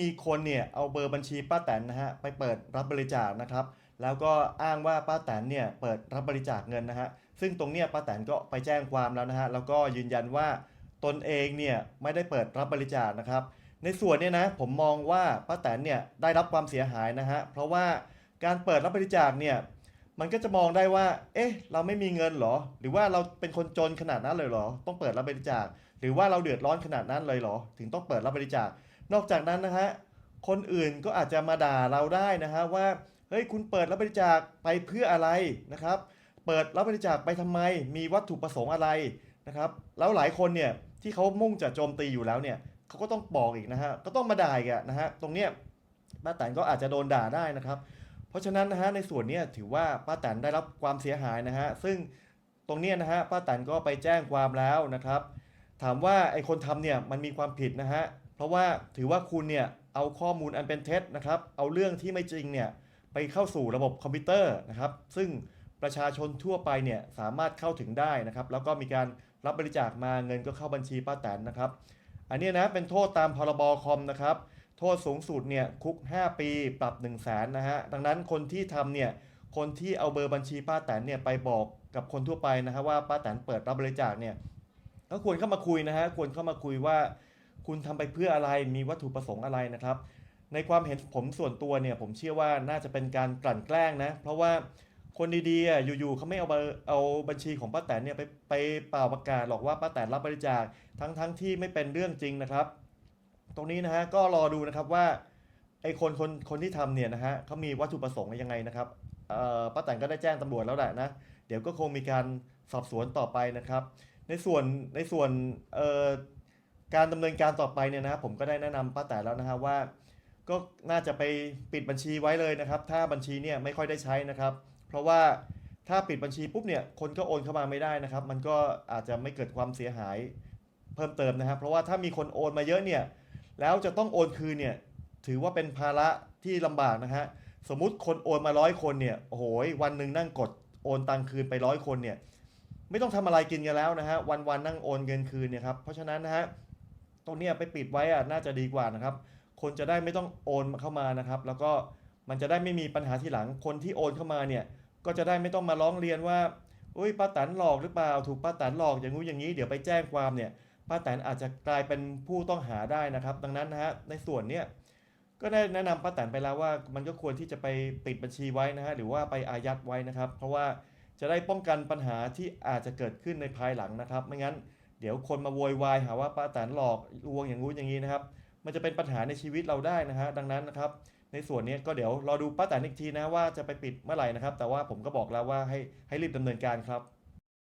มีคนเนี่ยเอาเบอร์บัญชีป้าแตนนะฮะไปเปิดรับบริจาคนะครับ แล้วก็อ้างว่าป้าแตนเนี่ยเปิดรับบริจาคเงินนะฮะซึ่งตรงเนี้ยป้าแตนก็ไปแจ้งความแล้วนะฮะแล้วก็ยืนยันว่าตนเองเนี่ยไม่ได้เปิดรับบริจาคนะครับ ในส่วนเนี่ยนะผมมองว่าป้าแตนเนี่ยได้รับความเสียหายนะฮะเพราะว่าการเปิดรับบริจาคเนี่ยมันก็จะมองได้ว่า เอ๊ะ เราไม่มีเงินเหรอ หรือว่าเราเป็นคนจนขนาดนั้นเลยเหรอ ต้องเปิดรับบริจาค หรือว่าเราเดือดร้อนขนาดนั้นเลยเหรอ ถึงต้องเปิดรับบริจาค นอกจากนั้นนะฮะคนอื่นก็อาจจะมาด่าเราได้นะฮะว่าเฮ้ยคุณเปิดรับบริจาคไปเพื่ออะไรนะครับ เปิดรับบริจาคไปทำไม มีวัตถุประสงค์อะไรนะครับแล้วหลายคนเนี่ยที่เขามุ่งจะโจมตีอยู่แล้วเนี่ยเขาก็ต้องบอกอีกนะฮะก็ต้องมาด่าอีกอะนะฮะตรงเนี้ยป้าแตนก็อาจจะโดนด่าได้นะครับ เพราะฉะนั้นนะฮะในส่วนนี้ถือว่าป้าแตนได้รับความเสียหายนะฮะซึ่งตรงเนี้ยนะฮะป้าแตนก็ไปแจ้งความแล้วนะครับ ถามว่าไอ้คนทำเนี่ยมันมีความผิดนะฮะ เพราะว่าถือว่าคุณเนี่ยเอาข้อมูลอันเป็นเท็จนะครับ เอาเรื่องที่ไม่จริงเนี่ยไปเข้าสู่ระบบคอมพิวเตอร์นะครับ ซึ่งประชาชนทั่วไปเนี่ยสามารถเข้าถึงได้นะครับ แล้วก็มีการรับบริจาคมาเงินก็เข้าบัญชีป้าแตนนะครับ อันนี้นะเป็นโทษตามพรบคอมนะครับ โทษสูงสุดเนี่ยคุก 5 ปีปรับ 1 0 0 0 0แสนนะฮะดังนั้นคนที่ทำเนี่ยคนที่เอาเบอร์บัญชีป้าแตนเนี่ยไปบอกกับคนทั่วไปนะฮะว่าป้าแตนเปิดรับบริจาคเนี่ยก็ควรเข้ามาคุยนะฮะควรเข้ามาคุยว่า คุณทำไปเพื่ออะไรมีวัตถุประสงค์อะไรนะครับ ในความเห็นผมส่วนตัวเนี่ยผมเชื่อว่าน่าจะเป็นการกลั่นแกล้งนะ เพราะว่าคนดีๆออยู่ๆเขาไม่เอาเอาบัญชีของป้าแตนเนี่ยไปไปเป่าประกาศหรอกว่าป้าแตนรับบริจาคทั้งๆที่ไม่เป็นเรื่องจริงนะครับ ตรงนี้นะฮะก็รอดูนะครับว่าไอ้คนคนคนที่ทำเนี่ยนะฮะเขามีวัตถุประสงค์ยังไงนะครับป้าแตนก็ได้แจ้งตำรวจแล้วแหละนะเดี๋ยวก็คงมีการสอบสวนต่อไปนะครับ ในส่วนในส่วนเอ่อ การดำเนินการต่อไปเนี่ยนะครับผมก็ได้แนะนำป้าแตนแล้วนะฮะว่า ก็น่าจะไปปิดบัญชีไว้เลยนะครับ ถ้าบัญชีเนี่ยไม่ค่อยได้ใช้นะครับ เพราะว่าถ้าปิดบัญชีปุ๊บเนี่ยคนก็โอนเข้ามาไม่ได้นะครับ มันก็อาจจะไม่เกิดความเสียหายเพิ่มเติมนะครับ เพราะว่าถ้ามีคนโอนมาเยอะเนี่ยแล้วจะต้องโอนคืนเนี่ยถือว่าเป็นภาระที่ลำบากนะฮะสมมุติคนโอนมาร้อยคนเนี่ยโอ้โหวันหนึ่งนั่งกดโอนตังคืนไปร้อยคนเนี่ยไม่ต้องทำอะไรกินกันแล้วนะฮะวันวันนั่งโอนเงินคืนเนี่ยครับเพราะฉะนั้นนะฮะ รงเนี้ยไปปิดไว้อะน่าจะดีกว่านะครับ คนจะได้ไม่ต้องโอนเข้ามานะครับ แล้วก็มันจะได้ไม่มีปัญหาทีหลังคนที่โอนเข้ามาเนี่ยก็จะได้ไม่ต้องมาร้องเรียนว่าอุ้ยป้าแตนหลอกหรือเปล่า ถูกป้าแตนหลอกอย่างงู้อย่างนี้เดี๋ยวไปแจ้งความเนี่ยป้าแตนอาจจะกลายเป็นผู้ต้องหาได้นะครับ ดังนั้นนะฮะในส่วนเนี้ยก็ได้แนะนำป้าแตนไปแล้วว่ามันก็ควรที่จะไปปิดบัญชีไว้นะฮะหรือว่าไปอายัดไว้นะครับ เพราะว่าจะได้ป้องกันปัญหาที่อาจจะเกิดขึ้นในภายหลังนะครับ ไม่งั้น เดี๋ยวคนมาโวยวายหาว่าป้าแตนหลอกลวงอย่างงู้นอย่างนี้นะครับ มันจะเป็นปัญหาในชีวิตเราได้นะฮะดังนั้นนะครับ ในส่วนนี้ก็เดี๋ยวรอดูป้าแตนอีกทีนะว่าจะไปปิดเมื่อไหร่นะครับ แต่ว่าผมก็บอกแล้วว่าให้ให้รีบดำเนินการครับ